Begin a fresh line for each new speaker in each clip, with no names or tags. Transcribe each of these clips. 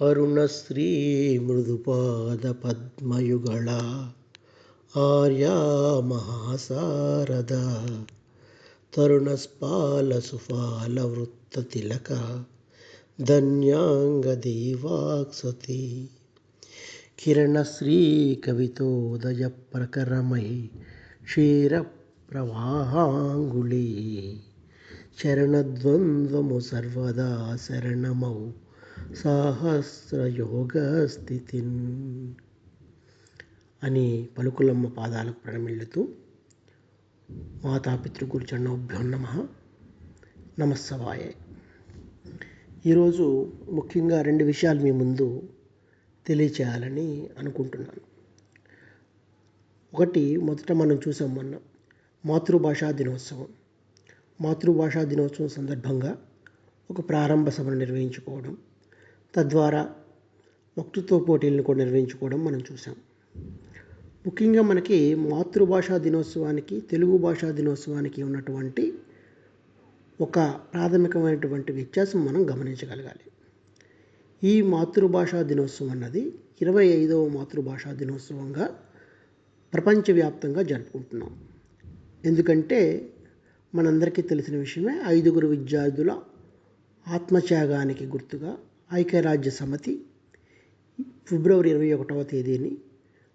ಅರುಣಶ್ರೀ ಮೃದುಪಾದ ಪದ್ಮಯುಗಳ ಆರ್ಯ ಮಹಾಸಾರದ ತರುಣಸ್ಪಾಲ ಸುಫಾಲ ವೃತ್ತ ತಿಲಕ ಧನ್ಯಾಂಗ ದೇವಾಕ್ಸತಿ ಕಿರಣಶ್ರೀ ಕವಿತೋದಯ ಪ್ರಕರಮಯಿ ಕ್ಷೀರ ಪ್ರವಾಹಾಂಗುಳಿ ಶರಣದ್ವಂದ್ವಮು ಸರ್ವದಾ ಶರಣಮೌ సహస్రయోగస్థితిన్ అని పలుకులమ్మ పాదాలకు ప్రణమిల్లుతూ మాతాపితృగురుచరణోభ్యో నమ. నమస్సవాయ. ఈరోజు ముఖ్యంగా రెండు విషయాలు మీ ముందు తెలియచేయాలని అనుకుంటున్నాను. ఒకటి మొదట మనం చూసాం మొన్న మాతృభాషా దినోత్సవం. మాతృభాషా దినోత్సవం సందర్భంగా ఒక ప్రారంభ సభను నిర్వహించుకోవడం. తద్వారా వక్తృత్వ పోటీలను కూడా నిర్వహించుకోవడం మనం చూసాం ముఖ్యంగా మనకి మాతృభాషా దినోత్సవానికి తెలుగు భాషా దినోత్సవానికి ఉన్నటువంటి ఒక ప్రాథమికమైనటువంటి వ్యత్యాసం మనం గమనించగలగాలి. ఈ మాతృభాషా దినోత్సవం అన్నది ఇరవై ఐదవ మాతృభాషా దినోత్సవంగా ప్రపంచవ్యాప్తంగా జరుపుకుంటున్నాం. ఎందుకంటే మనందరికీ తెలిసిన విషయమే ఐదుగురు విద్యార్థుల ఆత్మత్యాగానికి గుర్తుగా ఐక్యరాజ్య సమితి ఫిబ్రవరి ఇరవై ఒకటవ తేదీని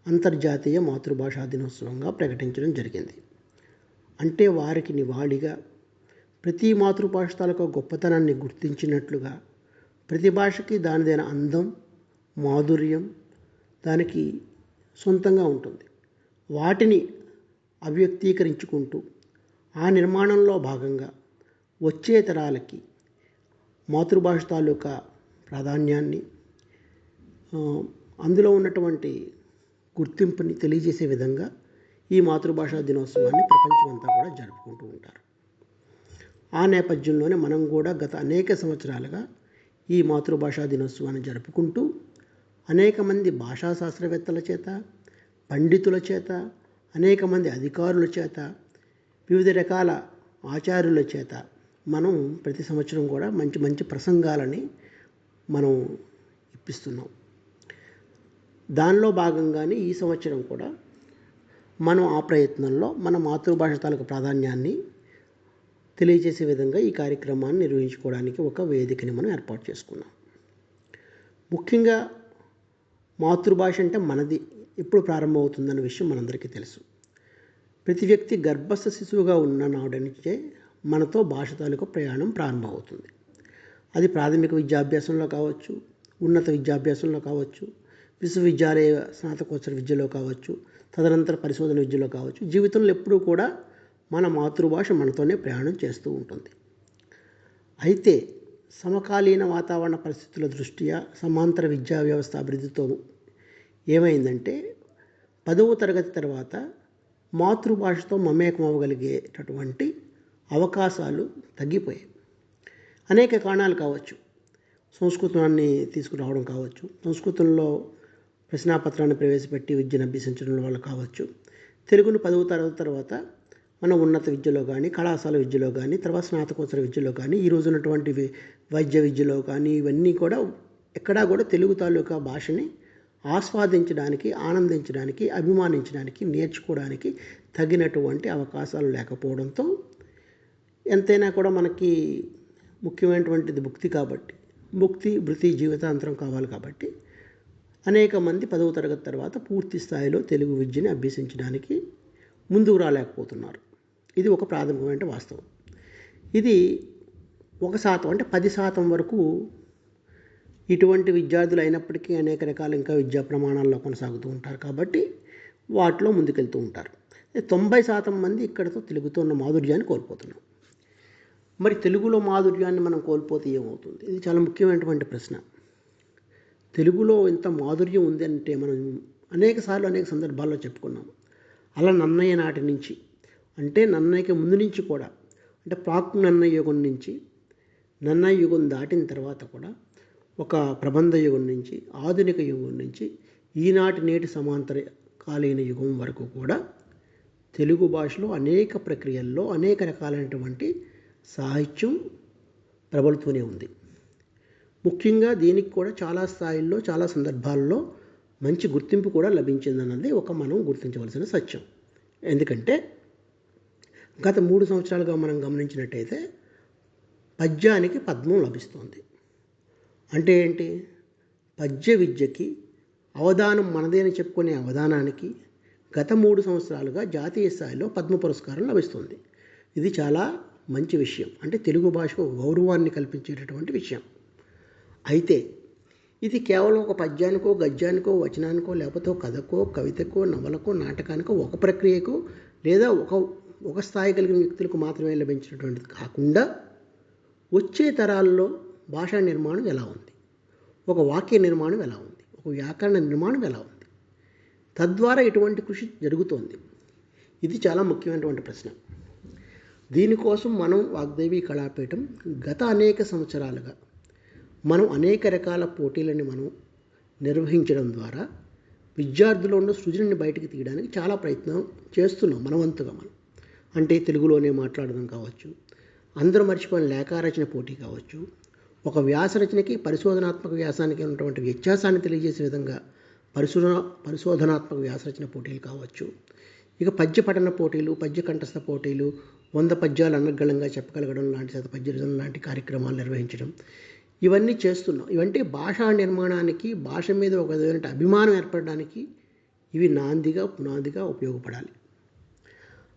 అంతర్జాతీయ మాతృభాషా దినోత్సవంగా ప్రకటించడం జరిగింది. అంటే వారికి నివాళిగా ప్రతి మాతృభాష తాలూకా గొప్పతనాన్ని గుర్తించినట్లుగా ప్రతి భాషకి దానిదైన అందం మాధుర్యం దానికి సొంతంగా ఉంటుంది. వాటిని అవ్యక్తీకరించుకుంటూ ఆ నిర్మాణంలో భాగంగా వచ్చే తరాలకి మాతృభాష తాలూకా ప్రాధాన్యాన్ని అందులో ఉన్నటువంటి గుర్తింపుని తెలియజేసే విధంగా ఈ మాతృభాషా దినోత్సవాన్ని ప్రపంచమంతా కూడా జరుపుకుంటూ ఉంటారు. ఆ నేపథ్యంలోనే మనం కూడా గత అనేక సంవత్సరాలుగా ఈ మాతృభాషా దినోత్సవాన్ని జరుపుకుంటూ అనేక మంది భాషా శాస్త్రవేత్తల చేత పండితుల చేత అనేక మంది అధికారుల చేత వివిధ రకాల ఆచార్యుల చేత మనం ప్రతి సంవత్సరం కూడా మంచి మంచి ప్రసంగాలని మనం ఇప్పిస్తున్నాం. దానిలో భాగంగానే ఈ సంవత్సరం కూడా మనం ఆ ప్రయత్నంలో మన మాతృభాష తాలూకు ప్రాధాన్యాన్ని తెలియజేసే విధంగా ఈ కార్యక్రమాన్ని నిర్వహించుకోవడానికి ఒక వేదికని మనం ఏర్పాటు చేసుకున్నాం. ముఖ్యంగా మాతృభాష అంటే మనది. ఎప్పుడు ప్రారంభమవుతుందన్న విషయం మనందరికీ తెలుసు. ప్రతి వ్యక్తి గర్భస్థ శిశువుగా ఉన్న నాడు నుంచే మనతో భాష తాలూకు ప్రయాణం ప్రారంభమవుతుంది. అది ప్రాథమిక విద్యాభ్యాసంలో కావచ్చు ఉన్నత విద్యాభ్యాసంలో కావచ్చు విశ్వవిద్యాలయ స్నాతకోత్తర విద్యలో కావచ్చు తదనంతర పరిశోధన విద్యలో కావచ్చు. జీవితంలో ఎప్పుడూ కూడా మన మాతృభాష మనతోనే ప్రయాణం చేస్తూ ఉంటుంది. అయితే సమకాలీన వాతావరణ పరిస్థితుల దృష్ట్యా సమాంతర విద్యా వ్యవస్థ అభివృద్ధితో ఏమైందంటే పదవ తరగతి తర్వాత మాతృభాషతో మమేకం అవ్వగలిగేటటువంటి అవకాశాలు తగ్గిపోయాయి. అనేక కారణాలు కావచ్చు. సంస్కృతాన్ని తీసుకురావడం కావచ్చు. సంస్కృతంలో ప్రశ్నాపత్రాన్ని ప్రవేశపెట్టి విద్యను అభ్యసించడం వల్ల కావచ్చు. తెలుగును పదవ తరగతి తర్వాత మన ఉన్నత విద్యలో కానీ కళాశాల విద్యలో కానీ తర్వాత స్నాతకోత్తర విద్యలో కానీ ఈ రోజు ఉన్నటువంటి వైద్య విద్యలో కానీ ఇవన్నీ కూడా ఎక్కడా కూడా తెలుగు తాలూకా భాషని ఆస్వాదించడానికి ఆనందించడానికి అభిమానించడానికి నేర్చుకోవడానికి తగినటువంటి అవకాశాలు లేకపోవడంతో ఎంతైనా కూడా మనకి ముఖ్యమైనటువంటిది భుక్తి కాబట్టి. భుక్తి భృతి జీవితాంతరం కావాలి కాబట్టి. అనేక మంది పదవ తరగతి తర్వాత పూర్తి స్థాయిలో తెలుగు విద్యని అభ్యసించడానికి ముందుకు రాలేకపోతున్నారు. ఇది ఒక ప్రాథమికమైన వాస్తవం. ఇది ఒక శాతం అంటే పది శాతం వరకు ఇటువంటి విద్యార్థులు అయినప్పటికీ అనేక రకాల ఇంకా విద్యా ప్రమాణాల్లో కొనసాగుతూ ఉంటారు కాబట్టి వాటిలో ముందుకెళ్తూ ఉంటారు. తొంభై శాతం మంది ఇక్కడతో తెలుగుతో ఉన్న మాధుర్యాన్ని కోల్పోతున్నాం మరి తెలుగులో మాధుర్యాన్ని మనం కోల్పోతే ఏమవుతుంది? ఇది చాలా ముఖ్యమైనటువంటి ప్రశ్న. తెలుగులో ఇంత మాధుర్యం ఉంది అంటే మనం అనేక సార్లు అనేక సందర్భాల్లో చెప్పుకున్నాం. అలా నన్నయ్య నాటి నుంచి అంటే నన్నయ్యకి ముందు నుంచి కూడా అంటే ప్రాక్ నన్నయ్య యుగం నుంచి నన్నయ్య యుగం దాటిన తర్వాత కూడా ఒక ప్రబంధ యుగం నుంచి ఆధునిక యుగం నుంచి ఈనాటి నేటి సమాంతర కాలీన యుగం వరకు కూడా తెలుగు భాషలో అనేక ప్రక్రియల్లో అనేక రకాలైనటువంటి సాహిత్యం ప్రబలుతూనే ఉంది. ముఖ్యంగా దీనికి కూడా చాలా స్థాయిల్లో చాలా సందర్భాల్లో మంచి గుర్తింపు కూడా లభించిందన్నది ఒక మనం గుర్తించవలసిన సత్యం. ఎందుకంటే గత మూడు సంవత్సరాలుగా మనం గమనించినట్టయితే పద్యానికి పద్మం లభిస్తుంది. అంటే ఏంటి? పద్య విద్యకి అవధానం మనదే అని చెప్పుకునే అవధానానికి గత మూడు సంవత్సరాలుగా జాతీయ స్థాయిలో పద్మ పురస్కారం లభిస్తుంది. ఇది చాలా మంచి విషయం. అంటే తెలుగు భాషకు గౌరవాన్ని కల్పించేటటువంటి విషయం. అయితే ఇది కేవలం ఒక పద్యానికో గద్యానికో వచనానికో లేకపోతే కథకో కవితకో నవలకో నాటకానికో ఒక ప్రక్రియకు లేదా ఒక ఒక స్థాయి కలిగిన వ్యక్తులకు మాత్రమే లభించినటువంటిది కాకుండా వచ్చే తరాల్లో భాషా నిర్మాణం ఎలా ఉంది? ఒక వాక్య నిర్మాణం ఎలా ఉంది? ఒక వ్యాకరణ నిర్మాణం ఎలా ఉంది? తద్వారా ఎటువంటి కృషి జరుగుతోంది. ఇది చాలా ముఖ్యమైనటువంటి ప్రశ్న. దీనికోసం మనం వాగ్దేవి కళాపీఠం గత అనేక సంవత్సరాలుగా మనం అనేక రకాల పోటీలని మనం నిర్వహించడం ద్వారా విద్యార్థుల్లో ఉన్న సృజనని బయటికి తీయడానికి చాలా ప్రయత్నం చేస్తున్నాం మనవంతుగా మనం. అంటే తెలుగులోనే మాట్లాడడం కావచ్చు అందరూ మర్చిపోయిన లేఖారచన పోటీ కావచ్చు ఒక వ్యాస రచనకి పరిశోధనాత్మక వ్యాసానికి ఉన్నటువంటి వ్యత్యాసాన్ని తెలియజేసే విధంగా పరిశోధన పరిశోధనాత్మక వ్యాసరచన పోటీలు కావచ్చు. ఇక పద్య పఠన పోటీలు పద్య కంఠస్థ పోటీలు వంద పద్యాలు అనర్గళంగా చెప్పగలగడం లాంటి శతపద్యం లాంటి కార్యక్రమాలు నిర్వహించడం. ఇవన్నీ చేస్తున్నాం. ఇవంటే భాషా నిర్మాణానికి భాష మీద ఒక విధమైన అభిమానం ఏర్పడడానికి ఇవి నాందిగా పునాదిగా ఉపయోగపడాలి.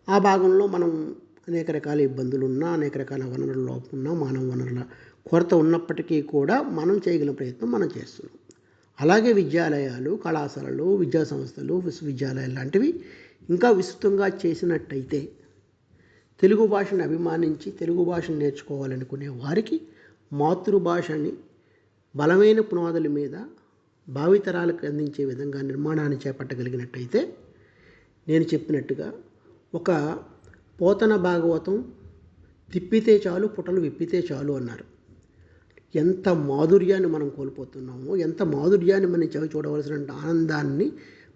ఆ భాగంలో మనం అనేక రకాల ఇబ్బందులు ఉన్నా అనేక రకాల వనరుల లోపం ఉన్నా మానవ వనరుల కొరత ఉన్నప్పటికీ కూడా మనం చేయగల ప్రయత్నం మనం చేస్తున్నాం. అలాగే విద్యాలయాలు కళాశాలలు విద్యా సంస్థలు విశ్వవిద్యాలయాలు లాంటివి ఇంకా విస్తృతంగా చేసినట్టయితే తెలుగు భాషను అభిమానించి తెలుగు భాషను నేర్చుకోవాలనుకునే వారికి మాతృభాషని బలమైన పునాదుల మీద భావితరాలకు అందించే విధంగా నిర్మాణాన్ని చేపట్టగలిగినట్టయితే నేను చెప్పినట్టుగా ఒక పోతన భాగవతం తిప్పితే చాలు పుటలు విప్పితే చాలు అన్నారు. ఎంత మాధుర్యాన్ని మనం కోల్పోతున్నామో ఎంత మాధుర్యాన్ని మనం చవి చూడవలసిన ఆనందాన్ని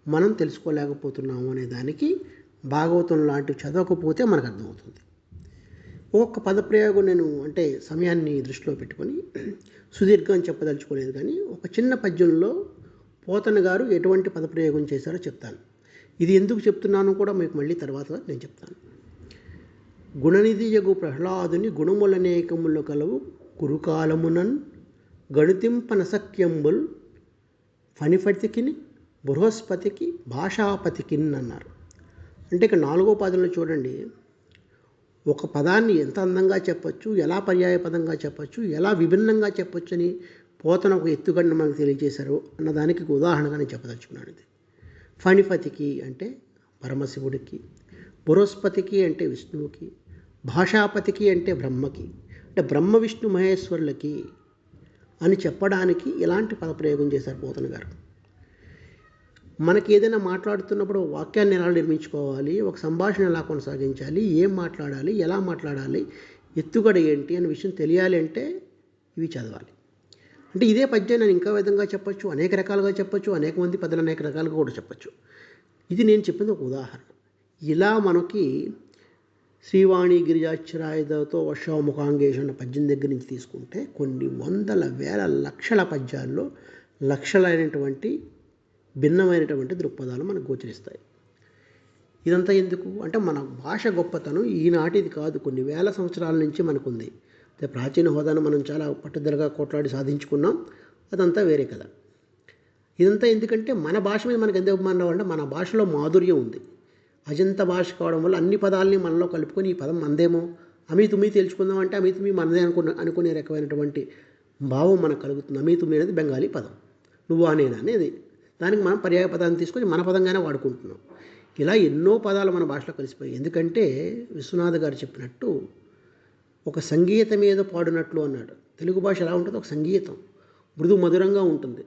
మనం తెలుసుకోలేకపోతున్నాము అనే దానికి భాగవతం లాంటివి చదవకపోతే మనకు అర్థమవుతుంది. ఒక్కొక్క పదప్రయోగం నేను అంటే సమయాన్ని దృష్టిలో పెట్టుకొని సుదీర్ఘం చెప్పదలుచుకోలేదు కానీ ఒక చిన్న పద్యంలో పోతన గారు ఎటువంటి పదప్రయోగం చేశారో చెప్తాను. ఇది ఎందుకు చెప్తున్నానో కూడా మీకు మళ్ళీ తర్వాత నేను చెప్తాను. గుణనిధి యగు ప్రహ్లాదుని గుణములనేకములు కలవు కురుకాలమునన్ గణితింపనసక్యంబుల్ ఫణిఫతికిని బృహస్పతికి భాషాపతికిన్ అన్నారు అంటే ఇక నాలుగో పదంలో చూడండి. ఒక పదాన్ని ఎంత అందంగా చెప్పొచ్చు ఎలా పర్యాయ పదంగా చెప్పొచ్చు ఎలా విభిన్నంగా చెప్పొచ్చు అని పోతన ఒక ఎత్తుగండ మనకు తెలియజేశారు అన్నదానికి ఉదాహరణగా నేను చెప్పదలుచుకున్నాను ఇది. ఫణిపతికి అంటే పరమశివుడికి బృహస్పతికి అంటే విష్ణువుకి భాషాపతికి అంటే బ్రహ్మకి అంటే బ్రహ్మ విష్ణు మహేశ్వరులకి అని చెప్పడానికి ఇలాంటి పదప్రయోగం చేశారు పోతన గారు. మనకి ఏదైనా మాట్లాడుతున్నప్పుడు వాక్యాన్ని ఎలా నిర్మించుకోవాలి ఒక సంభాషణ ఎలా కొనసాగించాలి ఏం మాట్లాడాలి ఎలా మాట్లాడాలి ఎత్తుగడ ఏంటి అనే విషయం తెలియాలి అంటే ఇవి చదవాలి. అంటే ఇదే పద్యం నేను ఇంకా విధంగా చెప్పొచ్చు అనేక రకాలుగా చెప్పొచ్చు అనేక మంది పెద్దలు అనేక రకాలుగా కూడా చెప్పొచ్చు. ఇది నేను చెప్పింది ఒక ఉదాహరణ. ఇలా మనకి శ్రీవాణి గిరిజాక్షరాయుధతో వర్షాముఖాంగేష్ అన్న పద్యం దగ్గర నుంచి తీసుకుంటే కొన్ని వందల వేల లక్షల పద్యాల్లో లక్షలైనటువంటి భిన్నమైనటువంటి దృక్పథాలు మనకు గోచరిస్తాయి. ఇదంతా ఎందుకు? అంటే మన భాష గొప్పతనం ఈనాటిది కాదు. కొన్ని వేల సంవత్సరాల నుంచి మనకుంది. అయితే ప్రాచీన హోదాను మనం చాలా పట్టుదలగా కొట్లాడి సాధించుకున్నాం. అదంతా వేరే కదా ఇదంతా ఎందుకంటే మన భాష మీద మనకు ఎంత అభిమానం అంటే మన భాషలో మాధుర్యం ఉంది. అజంత భాష కావడం వల్ల అన్ని పదాలని మనలో కలుపుకొని ఈ పదం మందేమో? అమి తుమి తెలుసుకుందాం అంటే అమి తుమి మనదే అనుకున్న అనుకునే రకమైనటువంటి భావం మనకు కలుగుతుంది. అమి తుమి అనేది బెంగాలీ పదం. నువ్వు అనేనా అనేది దానికి మనం పర్యాయ పదాన్ని తీసుకొని మన పదంగానే వాడుకుంటున్నాం. ఇలా ఎన్నో పదాలు మన భాషలో కలిసిపోయాయి. ఎందుకంటే విశ్వనాథ్ గారు చెప్పినట్టు ఒక సంగీతం మీద పాడినట్లు అన్నాడు. తెలుగు భాష ఎలా ఉంటుంది ఒక సంగీతం. మృదు మధురంగా ఉంటుంది.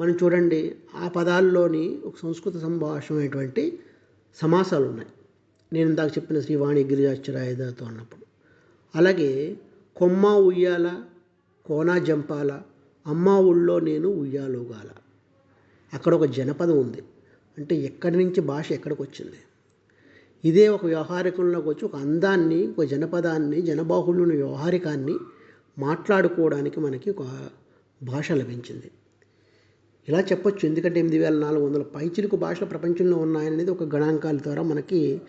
మనం చూడండి ఆ పదాల్లోని ఒక సంస్కృత సంభాషమైనటువంటి సమాసాలు ఉన్నాయి. నేను ఇందాక చెప్పిన శ్రీవాణి గిరిజాశ్చరాయుధతో అన్నప్పుడు. అలాగే కొమ్మ ఉయ్యాల కోనా జంపాల అమ్మ ఊళ్ళో నేను ఉయ్యాలోగాల. అక్కడ ఒక జనపదం ఉంది. అంటే ఎక్కడి నుంచి భాష ఎక్కడికి వచ్చింది? ఇదే ఒక వ్యవహారికంలోకి వచ్చి ఒక అందాన్ని ఒక జనపదాన్ని జనబాహుళ్యుని వ్యవహారికాన్ని మాట్లాడుకోవడానికి మనకి ఒక భాష లభించింది. ఇలా చెప్పొచ్చు. ఎందుకంటే ఎనిమిది వేల నాలుగు వందల పైచిలుకు భాషలు ప్రపంచంలో ఉన్నాయనేది ఒక గణాంకాల ద్వారా మనకి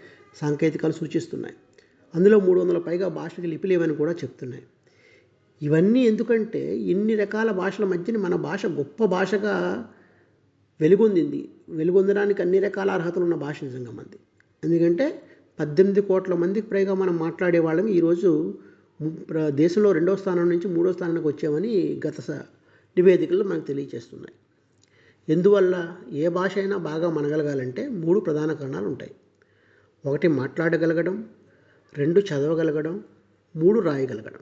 సాంకేతికాలు సూచిస్తున్నాయి. అందులో మూడు వందల పైగా భాషలకు లిపి లేవని కూడా చెప్తున్నాయి. ఇవన్నీ ఎందుకంటే ఇన్ని రకాల భాషల మధ్యన మన భాష గొప్ప భాషగా వెలుగొందింది. వెలుగొందడానికి అన్ని రకాల అర్హతలు ఉన్న భాష నిజంగా మంది. ఎందుకంటే పద్దెనిమిది కోట్ల మందికి పైగా మనం మాట్లాడే వాళ్ళం. ఈరోజు ప్ర- దేశంలో రెండో స్థానం నుంచి మూడో స్థానానికి వచ్చామని గత స- నివేదికలు మనకు తెలియజేస్తున్నాయి ఎందువల్ల? ఏ భాష అయినా బాగా మనగలగాలంటే మూడు ప్రధాన కారణాలు ఉంటాయి. ఒకటి మాట్లాడగలగడం రెండు చదవగలగడం మూడు రాయగలగడం.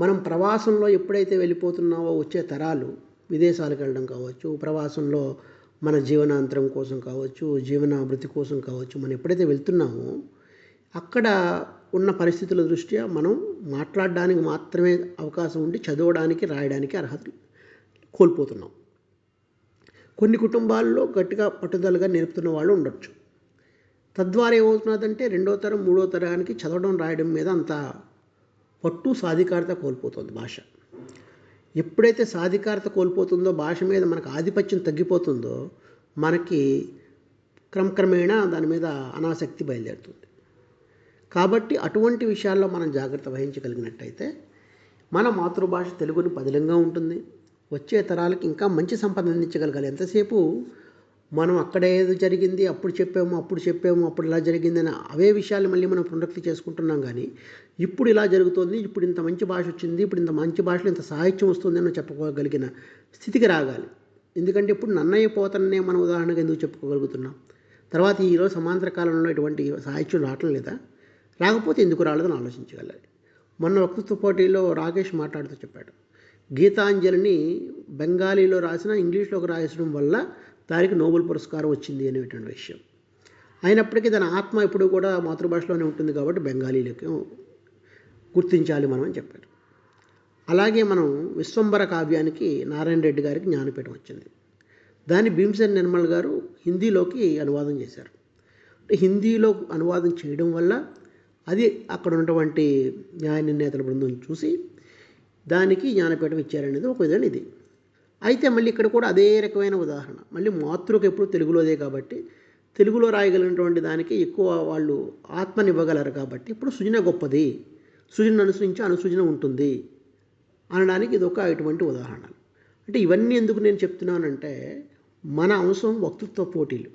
మనం ప్రవాసంలో ఎప్పుడైతే వెళ్ళిపోతున్నావో వచ్చే తరాలు విదేశాలకు వెళ్ళడం కావచ్చు ప్రవాసంలో మన జీవనాంతరం కోసం కావచ్చు జీవనాభివృద్ధి కోసం కావచ్చు మనం ఎప్పుడైతే వెళ్తున్నామో అక్కడ ఉన్న పరిస్థితుల దృష్ట్యా మనం మాట్లాడడానికి మాత్రమే అవకాశం ఉండి చదవడానికి రాయడానికి అర్హత కోల్పోతున్నాం. కొన్ని కుటుంబాల్లో గట్టిగా పట్టుదలగా నేర్పుతున్న వాళ్ళు ఉండొచ్చు. తద్వారా ఏమవుతున్నదంటే రెండో తరం మూడో తరానికి చదవడం రాయడం మీద అంత పట్టు సాధికారత కోల్పోతుంది భాష. ఎప్పుడైతే సాధికారత కోల్పోతుందో భాష మీద మనకు ఆధిపత్యం తగ్గిపోతుందో మనకి క్రమక్రమేణా దాని మీద అనాసక్తి బయలుదేరుతుంది. కాబట్టి అటువంటి విషయాల్లో మనం జాగ్రత్త వహించగలిగినట్టయితే మన మాతృభాష తెలుగుని పదిలంగా ఉంటుంది. వచ్చే తరాలకి ఇంకా మంచి సంపద అందించగలగాలి. ఎంతసేపు మనం అక్కడ ఏదో జరిగింది అప్పుడు చెప్పాము అప్పుడు చెప్పాము అప్పుడు ఇలా జరిగింది అని అవే విషయాలు మళ్ళీ మనం పునరుక్తి చేసుకుంటున్నాం కానీ ఇప్పుడు ఇలా జరుగుతుంది ఇప్పుడు ఇంత మంచి భాష వచ్చింది ఇప్పుడు ఇంత మంచి భాషలో ఇంత సాహిత్యం వస్తుంది అని చెప్పుకోగలిగిన స్థితికి రాగాలి. ఎందుకంటే ఇప్పుడు నన్నయ్య పోతన్నే మనం ఉదాహరణగా ఎందుకు చెప్పుకోగలుగుతున్నాం? తర్వాత ఈరోజు సమాంతర కాలంలో ఇటువంటి సాహిత్యం రావటం లేదా? రాకపోతే ఎందుకు రాలేదని ఆలోచించగలగాలి. మొన్న వక్తృత్వ పోటీలో రాకేష్ మాట్లాడుతూ చెప్పాడు. గీతాంజలిని బెంగాలీలో రాసిన ఇంగ్లీష్లోకి రాయించడం వల్ల దానికి నోబెల్ పురస్కారం వచ్చింది అనేటువంటి విషయం. అయినప్పటికీ దాని ఆత్మ ఎప్పుడూ కూడా మాతృభాషలోనే ఉంటుంది కాబట్టి బెంగాలీలోకి గుర్తించాలి మనం అని చెప్పారు. అలాగే మనం విశ్వంబర కావ్యానికి నారాయణ రెడ్డి గారికి జ్ఞానపీఠం వచ్చింది. దాన్ని భీమసేన్ నిర్మల్ గారు హిందీలోకి అనువాదం చేశారు. అంటే హిందీలో అనువాదం చేయడం వల్ల అది అక్కడ ఉన్నటువంటి న్యాయ నిర్ణేతల బృందం చూసి దానికి జ్ఞానపీఠం ఇచ్చారనేది ఒక విధంగా ఇది. అయితే మళ్ళీ ఇక్కడ కూడా అదే రకమైన ఉదాహరణ. మళ్ళీ మాతృక ఎప్పుడు తెలుగులోదే కాబట్టి తెలుగులో రాయగలిగినటువంటి దానికి ఎక్కువ వాళ్ళు ఆత్మనివ్వగలరు కాబట్టి ఇప్పుడు సృజన గొప్పది. సృజన అనుసరించి అనుసృజన ఉంటుంది అనడానికి ఇది ఒక ఇటువంటి ఉదాహరణ. అంటే ఇవన్నీ ఎందుకు నేను చెప్తున్నానంటే మన అంశం వక్తృత్వ పోటీలు.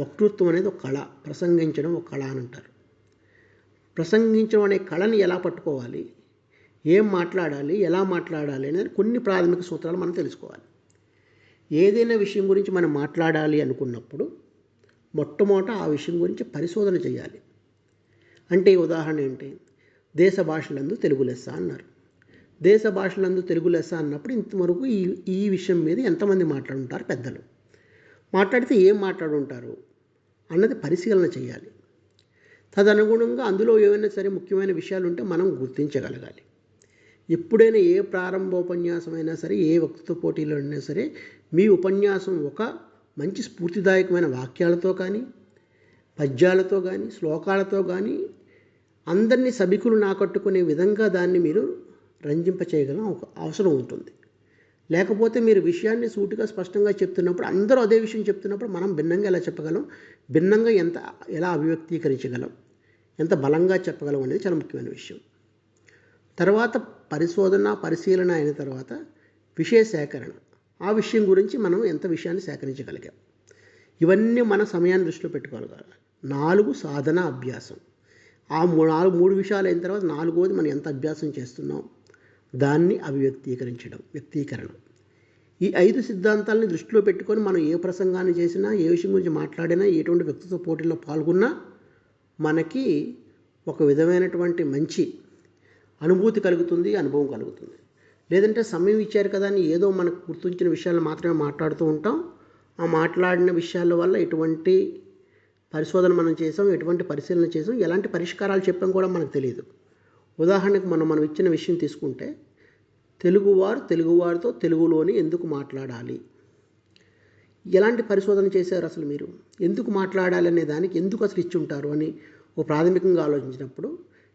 వక్తృత్వం అనేది ఒక కళ. ప్రసంగించడం ఒక కళ అని అంటారు. ప్రసంగించడం అనే కళని ఎలా పట్టుకోవాలి? ఏం మాట్లాడాలి ఎలా మాట్లాడాలి అనేది కొన్ని ప్రాథమిక సూత్రాలు మనం తెలుసుకోవాలి. ఏదైనా విషయం గురించి మనం మాట్లాడాలి అనుకున్నప్పుడు మొట్టమొదట ఆ విషయం గురించి పరిశోధన చేయాలి. అంటే ఉదాహరణ ఏంటి? దేశ భాషలందు తెలుగు లెస్స అన్నారు. దేశ భాషలందు తెలుగు లెస్స అన్నప్పుడు ఇంతవరకు ఈ ఈ విషయం మీద ఎంతమంది మాట్లాడుంటారు? పెద్దలు. మాట్లాడితే ఏం మాట్లాడుంటారు? అన్నది పరిశీలన చేయాలి. తదనుగుణంగా అందులో ఏమైనా సరే ముఖ్యమైన విషయాలు ఉంటే మనం గుర్తించగలగాలి. ఎప్పుడైనా ఏ ప్రారంభోపన్యాసమైనా సరే ఏ వక్తృత్వ పోటీలో అయినా సరే మీ ఉపన్యాసం ఒక మంచి స్ఫూర్తిదాయకమైన వాక్యాలతో కానీ పద్యాలతో కానీ శ్లోకాలతో కానీ అందరినీ సభికులు నాకట్టుకునే విధంగా దాన్ని మీరు రంజింప చేయగలం ఒక అవసరం ఉంటుంది. లేకపోతే మీరు విషయాన్ని సూటిగా స్పష్టంగా చెప్తున్నప్పుడు అందరూ అదే విషయం చెప్తున్నప్పుడు మనం భిన్నంగా ఎలా చెప్పగలం? భిన్నంగా ఎంత ఎలా అభివ్యక్తీకరించగలం? ఎంత బలంగా చెప్పగలం అనేది చాలా ముఖ్యమైన విషయం. తర్వాత పరిశోధన పరిశీలన అయిన తర్వాత విషయ సేకరణ. ఆ విషయం గురించి మనం ఎంత విషయాన్ని సేకరించగలిగాం? ఇవన్నీ మన సమయాన్ని దృష్టిలో పెట్టుకోగలగాలి నాలుగు సాధన అభ్యాసం. ఆ నాలుగు మూడు విషయాలు అయిన తర్వాత నాలుగోది మనం ఎంత అభ్యాసం చేస్తున్నాం? దాన్ని అభివ్యక్తీకరించడం వ్యక్తీకరణ. ఈ ఐదు సిద్ధాంతాలని దృష్టిలో పెట్టుకొని మనం ఏ ప్రసంగాన్ని చేసినా ఏ విషయం గురించి మాట్లాడినా ఎటువంటి వ్యక్తిత్వ పోటీల్లో పాల్గొన్నా మనకి ఒక విధమైనటువంటి మంచి అనుభూతి కలుగుతుంది అనుభవం కలుగుతుంది. లేదంటే సమయం ఇచ్చారు కదా అని ఏదో మనకు గుర్తించిన విషయాలు మాత్రమే మాట్లాడుతూ ఉంటాం. ఆ మాట్లాడిన విషయాల వల్ల ఎటువంటి పరిశోధన మనం చేసాం ఎటువంటి పరిశీలన చేసాం ఎలాంటి పరిష్కారాలు చెప్పాం కూడా మనకు తెలియదు. ఉదాహరణకు మనం మనం ఇచ్చిన విషయం తీసుకుంటే తెలుగువారు తెలుగువారితో తెలుగులోని ఎందుకు మాట్లాడాలి? ఎలాంటి పరిశోధన చేశారు అసలు మీరు? ఎందుకు మాట్లాడాలి అనే దానికి ఎందుకు అసలు ఇచ్చి ఉంటారు అని ఓ ప్రాథమికంగా ఆలోచించినప్పుడు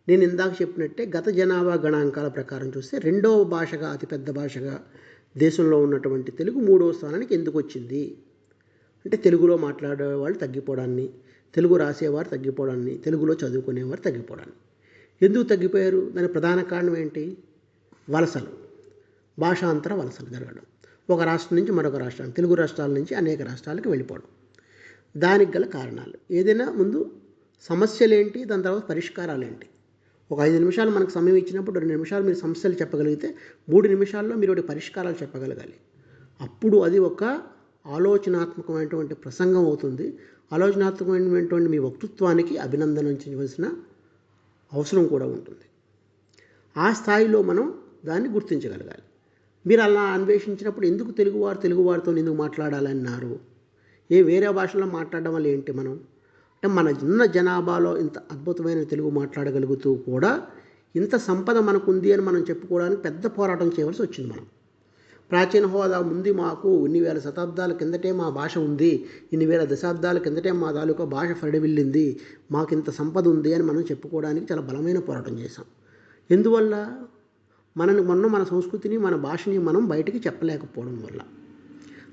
నేను ఇందాక చెప్పినట్టే గత జనాభా గణాంకాల ప్రకారం చూస్తే రెండవ భాషగా అతిపెద్ద భాషగా దేశంలో ఉన్నటువంటి తెలుగు మూడవ స్థానానికి ఎందుకు వచ్చింది? అంటే తెలుగులో మాట్లాడే వాళ్ళు తగ్గిపోవడాన్ని తెలుగు రాసేవారు తగ్గిపోవడాన్ని తెలుగులో చదువుకునేవారు తగ్గిపోవడాన్ని. ఎందుకు తగ్గిపోయారు? దాని ప్రధాన కారణం ఏంటి? వలసలు. భాషాంతర వలసలు జరగడం. ఒక రాష్ట్రం నుంచి మరొక రాష్ట్రానికి తెలుగు రాష్ట్రాల నుంచి అనేక రాష్ట్రాలకు వెళ్ళిపోవడం. దానికి గల కారణాలు. ఏదైనా ముందు సమస్యలు ఏంటి దాని తర్వాత పరిష్కారాలు ఏంటి ఒక ఐదు నిమిషాలు మనకు సమయం ఇచ్చినప్పుడు రెండు నిమిషాలు మీరు సమస్యలు చెప్పగలిగితే మూడు నిమిషాల్లో మీరు ఒకటి పరిష్కారాలు చెప్పగలగాలి. అప్పుడు అది ఒక ఆలోచనాత్మకమైనటువంటి ప్రసంగం అవుతుంది. ఆలోచనాత్మకమైనటువంటి మీ వక్తృత్వానికి అభినందనించవలసిన అవసరం కూడా ఉంటుంది. ఆ స్థాయిలో మనం దాన్ని గుర్తించగలగాలి. మీరు అలా అన్వేషించినప్పుడు ఎందుకు తెలుగువారు తెలుగువారితో ఎందుకు మాట్లాడాలన్నారు? ఏ వేరే భాషలో మాట్లాడడం వల్ల ఏంటి మనం? మన ఉన్న జనాభాలో ఇంత అద్భుతమైన తెలుగు మాట్లాడగలుగుతూ కూడా ఇంత సంపద మనకుంది అని మనం చెప్పుకోవడానికి పెద్ద పోరాటం చేయవలసి వచ్చింది మనం. ప్రాచీన హోదా ఉంది మాకు ఇన్ని వేల శతాబ్దాల కిందటే మా భాష ఉంది ఇన్ని వేల దశాబ్దాల కిందటే మా తాలూకా భాష ఫరడివిల్లింది మాకు ఇంత సంపద ఉంది అని మనం చెప్పుకోవడానికి చాలా బలమైన పోరాటం చేశాం. ఎందువల్ల? మనని మొన్న మన సంస్కృతిని మన భాషని మనం బయటికి చెప్పలేకపోవడం వల్ల.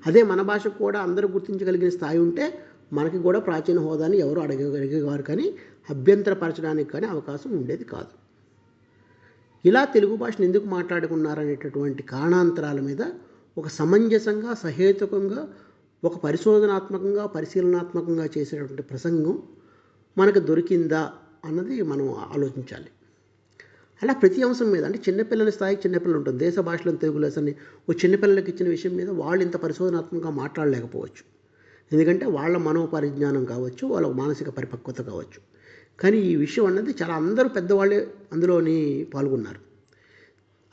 అదే మన భాష కూడా అందరూ గుర్తించగలిగిన స్థాయి ఉంటే మనకి కూడా ప్రాచీన హోదాని ఎవరు అడగగలిగేవారు కానీ అభ్యంతరపరచడానికి కానీ అవకాశం ఉండేది కాదు. ఇలా తెలుగు భాషను ఎందుకు మాట్లాడుకున్నారనేటటువంటి కారణాంతరాల మీద ఒక సమంజసంగా సహేతుకంగా ఒక పరిశోధనాత్మకంగా పరిశీలనాత్మకంగా చేసేటటువంటి ప్రసంగం మనకు దొరికిందా అన్నది మనం ఆలోచించాలి. అలా ప్రతి అంశం మీద అంటే చిన్నపిల్లల స్థాయికి చిన్నపిల్లలు ఉంటుంది. దేశ భాషలను తెలుగు లెసన్ని ఓ చిన్నపిల్లలకి ఇచ్చిన విషయం మీద వాళ్ళు ఇంత పరిశోధనాత్మకంగా మాట్లాడలేకపోవచ్చు. ఎందుకంటే వాళ్ళ మనోపరిజ్ఞానం కావచ్చు వాళ్ళ మానసిక పరిపక్వత కావచ్చు. కానీ ఈ విషయం అన్నది చాలా అందరూ పెద్దవాళ్ళే అందులోని పాల్గొన్నారు.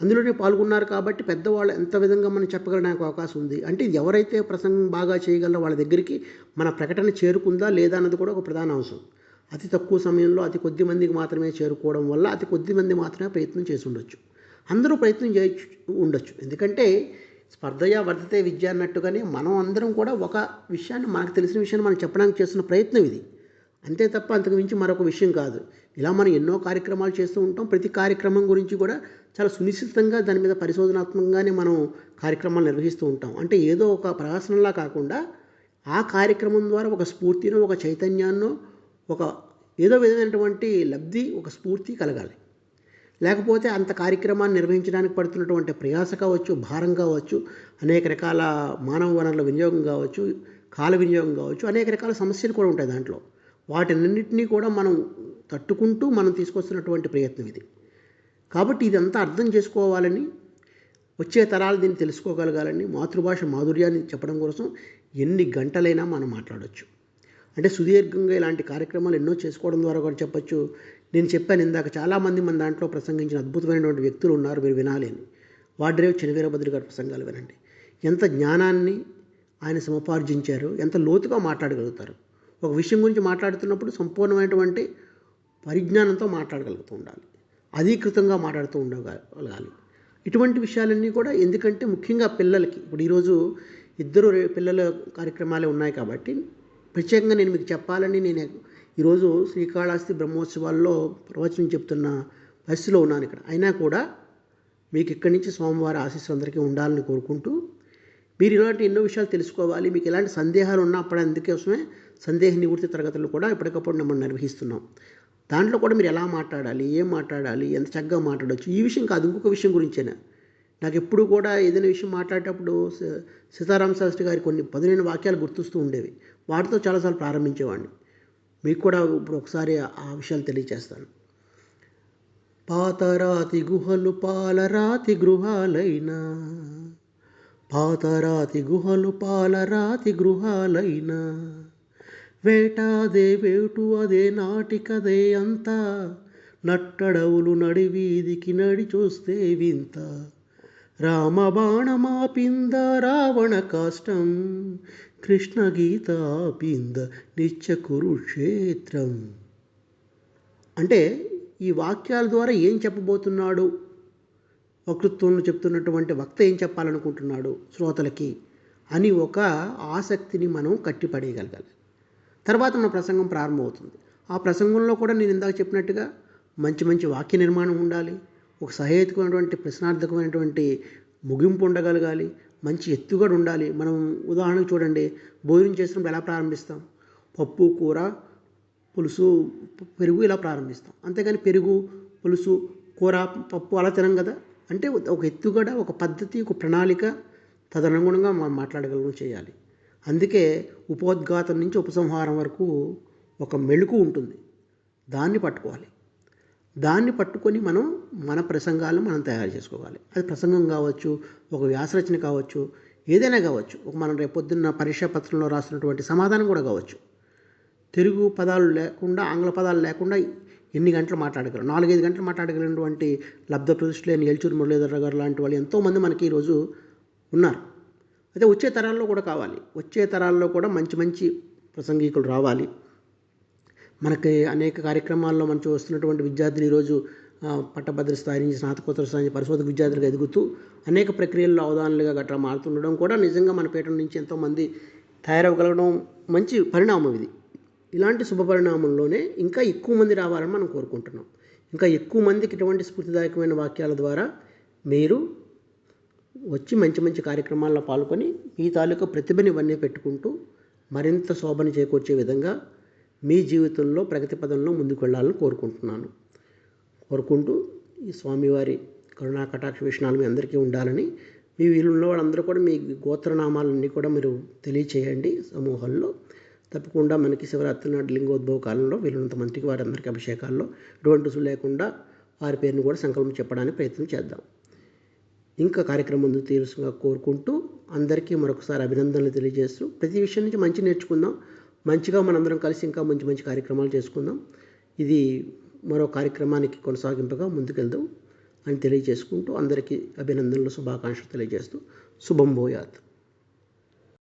అందులోనే పాల్గొన్నారు కాబట్టి పెద్దవాళ్ళు ఎంత విధంగా మనం చెప్పగలడానికి అవకాశం ఉంది? అంటే ఎవరైతే ప్రసంగం బాగా చేయగలరో వాళ్ళ దగ్గరికి మన ప్రకటన చేరుకుందా లేదా అన్నది కూడా ఒక ప్రధాన అంశం. అతి తక్కువ సమయంలో అతి కొద్ది మందికి మాత్రమే చేరుకోవడం వల్ల అతి కొద్ది మంది మాత్రమే ప్రయత్నం చేసి ఉండొచ్చు. అందరూ ప్రయత్నం చేయ ఉండొచ్చు. ఎందుకంటే స్పర్ధయా వర్ధతే విద్య అన్నట్టుగానే మనం అందరం కూడా ఒక విషయాన్ని మనకు తెలిసిన విషయాన్ని మనం చెప్పడానికి చేస్తున్న ప్రయత్నం ఇది. అంతే తప్ప అంతకు మించి మరొక విషయం కాదు. ఇలా మనం ఎన్నో కార్యక్రమాలు చేస్తూ ఉంటాం. ప్రతి కార్యక్రమం గురించి కూడా చాలా సునిశ్చితంగా దాని మీద పరిశోధనాత్మకంగానే మనం కార్యక్రమాలు నిర్వహిస్తూ ఉంటాం. అంటే ఏదో ఒక ప్రహసనంలా కాకుండా ఆ కార్యక్రమం ద్వారా ఒక స్ఫూర్తినో ఒక చైతన్యాన్నో ఒక ఏదో విధమైనటువంటి లబ్ధి ఒక స్ఫూర్తి కలగాలి. లేకపోతే అంత కార్యక్రమాన్ని నిర్వహించడానికి పడుతున్నటువంటి ప్రయాస కావచ్చు భారం కావచ్చు అనేక రకాల మానవ వనరుల వినియోగం కావచ్చు కాల వినియోగం కావచ్చు అనేక రకాల సమస్యలు కూడా ఉంటాయి దాంట్లో. వాటినన్నింటినీ కూడా మనం తట్టుకుంటూ మనం తీసుకొస్తున్నటువంటి ప్రయత్నం ఇది. కాబట్టి ఇదంతా అర్థం చేసుకోవాలని వచ్చే తరాలు దీన్ని తెలుసుకోగలగాలని మాతృభాష మాధుర్యాన్ని చెప్పడం కోసం ఎన్ని గంటలైనా మనం మాట్లాడవచ్చు అంటే సుదీర్ఘంగా ఇలాంటి కార్యక్రమాలు ఎన్నో చేసుకోవడం ద్వారా కూడా చెప్పొచ్చు. నేను చెప్పాను ఇందాక చాలామంది మన దాంట్లో ప్రసంగించిన అద్భుతమైనటువంటి వ్యక్తులు ఉన్నారు మీరు వినాలి వాడ్రేవ్ చెనవీరభద్రి గారి ప్రసంగాలు వినండి. ఎంత జ్ఞానాన్ని ఆయన సముపార్జించారు ఎంత లోతుగా మాట్లాడగలుగుతారు. ఒక విషయం గురించి మాట్లాడుతున్నప్పుడు సంపూర్ణమైనటువంటి పరిజ్ఞానంతో మాట్లాడగలుగుతూ ఉండాలి. అధీకృతంగా మాట్లాడుతూ ఉండగలగాలి. ఇటువంటి విషయాలన్నీ కూడా ఎందుకంటే ముఖ్యంగా పిల్లలకి ఇప్పుడు ఈరోజు ఇద్దరు పిల్లల కార్యక్రమాలే ఉన్నాయి కాబట్టి ప్రత్యేకంగా నేను మీకు చెప్పాలని నేను ఈరోజు శ్రీకాళహస్తి బ్రహ్మోత్సవాల్లో ప్రవచనం చెప్తున్న పరిస్థితిలో ఉన్నాను ఇక్కడ. అయినా కూడా మీకు ఇక్కడి నుంచి సోమవారం ఆశీస్సు అందరికీ ఉండాలని కోరుకుంటూ మీరు ఇలాంటి ఎన్నో విషయాలు తెలుసుకోవాలి మీకు ఎలాంటి సందేహాలు ఉన్నా అప్పుడు అందుకోసమే సందేహ నివృత్తి తరగతులు కూడా ఎప్పటికప్పుడు మనం నిర్వహిస్తున్నాం. దాంట్లో కూడా మీరు ఎలా మాట్లాడాలి ఏం మాట్లాడాలి ఎంత చక్కగా మాట్లాడవచ్చు ఈ విషయం కాదు ఇంకొక విషయం గురించేనా? నాకు ఎప్పుడు కూడా ఏదైనా విషయం మాట్లాడేటప్పుడు సీతారామ శాస్త్రి గారి కొన్ని పదిహేను వాక్యాలు గుర్తొస్తూ ఉండేవి. వాటితో చాలాసార్లు ప్రారంభించేవాడిని. మీకు కూడా ఇప్పుడు ఒకసారి ఆ విషయాలు తెలియజేస్తాను పాతరాతి గుహలు పాలరాతి గృహాలైనా పాతరాతి గుహలు పాలరాతి గృహాలైనా వేటాదే వేటు అదే నాటికదే అంతా నట్టడవులు నడివీధికి నడి చూస్తే వింత రామబాణమాపింద రావణ కాష్టం కృష్ణ గీత నిత్య కురుక్షేత్రం. అంటే ఈ వాక్యాల ద్వారా ఏం చెప్పబోతున్నాడు? వక్తృత్వంలో చెప్తున్నటువంటి వక్త ఏం చెప్పాలనుకుంటున్నాడు శ్రోతలకి? అని ఒక ఆసక్తిని మనం కట్టిపడేయగలగాలి. తర్వాత మన ప్రసంగం ప్రారంభమవుతుంది. ఆ ప్రసంగంలో కూడా నేను ఇందాక చెప్పినట్టుగా మంచి మంచి వాక్య నిర్మాణం ఉండాలి. ఒక సహేతుకమైనటువంటి ప్రశ్నార్థకమైనటువంటి ముగింపు ఉండగలగాలి. మంచి ఎత్తుగడ ఉండాలి. మనం ఉదాహరణకు చూడండి భోజనం చేసినప్పుడు ఎలా ప్రారంభిస్తాం? పప్పు కూర పులుసు పెరుగు ఇలా ప్రారంభిస్తాం. అంతేగాని పెరుగు పులుసు కూర పప్పు అలా తినం కదా? అంటే ఒక ఎత్తుగడ ఒక పద్ధతి ఒక ప్రణాళిక తదనుగుణంగా మనం మాట్లాడగలం చేయాలి. అందుకే ఉపోద్ఘాతం నుంచి ఉపసంహారం వరకు ఒక మెళుకు ఉంటుంది. దాన్ని పట్టుకోవాలి. దాన్ని పట్టుకొని మనం మన ప్రసంగాలను మనం తయారు చేసుకోవాలి. అది ప్రసంగం కావచ్చు ఒక వ్యాసరచన కావచ్చు ఏదైనా కావచ్చు. ఒక మనం రేపొద్దున్న పరీక్షా పత్రంలో రాసినటువంటి సమాధానం కూడా కావచ్చు. తెలుగు పదాలు లేకుండా ఆంగ్ల పదాలు లేకుండా ఎన్ని గంటలు మాట్లాడగలరు నాలుగైదు గంటలు మాట్లాడగలిగినటువంటి లబ్ధ ప్రతిష్ఠులైన ఎల్చూరు మురళీధర గారు లాంటి వాళ్ళు ఎంతోమంది మనకి ఈరోజు ఉన్నారు. అయితే వచ్చే తరాల్లో కూడా కావాలి. వచ్చే తరాల్లో కూడా మంచి మంచి ప్రసంగికులు రావాలి. మనకి అనేక కార్యక్రమాల్లో మనం చూస్తున్నటువంటి విద్యార్థులు ఈరోజు పట్టభద్ర స్థాయి నుంచి స్నాతకోత్తర స్థాయి నుంచి పరిశోధక విద్యార్థులుగా ఎదుగుతూ అనేక ప్రక్రియల్లో అవధానులుగా గట్రా మారుతుండడం కూడా నిజంగా మన పీఠం నుంచి ఎంతోమంది తయారవ్వగలగడం మంచి పరిణామం ఇది. ఇలాంటి శుభ పరిణామంలోనే ఇంకా ఎక్కువ మంది రావాలని మనం కోరుకుంటున్నాం. ఇంకా ఎక్కువ మందికి ఇటువంటి స్ఫూర్తిదాయకమైన వాక్యాల ద్వారా మీరు వచ్చి మంచి మంచి కార్యక్రమాల్లో పాల్గొని మీ తాలూకా ప్రతిభని ఇవన్నీ పెట్టుకుంటూ మరింత శోభను చేకూర్చే విధంగా మీ జీవితంలో ప్రగతి పదంలో ముందుకు వెళ్ళాలని కోరుకుంటున్నాను. కోరుకుంటూ ఈ స్వామివారి కరుణా కటాక్ష విషయాలు మీ అందరికీ ఉండాలని మీ వీళ్ళున్న వాళ్ళందరూ కూడా మీ గోత్రనామాలన్నీ కూడా మీరు తెలియచేయండి సమూహంలో. తప్పకుండా మనకి శివరాత్రి నాడు లింగోద్భవ కాలంలో వీళ్ళంత మందికి వారందరికీ అభిషేకాల్లో ఎటువంటి లేకుండా వారి పేరును కూడా సంకల్పం చెప్పడానికి ప్రయత్నం చేద్దాం. ఇంకా కార్యక్రమం ముందు తీరుసుగా కోరుకుంటూ అందరికీ మరొకసారి అభినందనలు తెలియజేస్తూ ప్రతి విషయం నుంచి మంచి నేర్చుకుందాం. మంచిగా మనందరం కలిసి ఇంకా మంచి మంచి కార్యక్రమాలు చేసుకుందాం. ఇది మరో కార్యక్రమానికి కొనసాగింపుగా ముందుకెళ్దాం అని తెలియజేసుకుంటూ అందరికీ అభినందనలు శుభాకాంక్షలు తెలియజేస్తూ శుభం భూయాత్.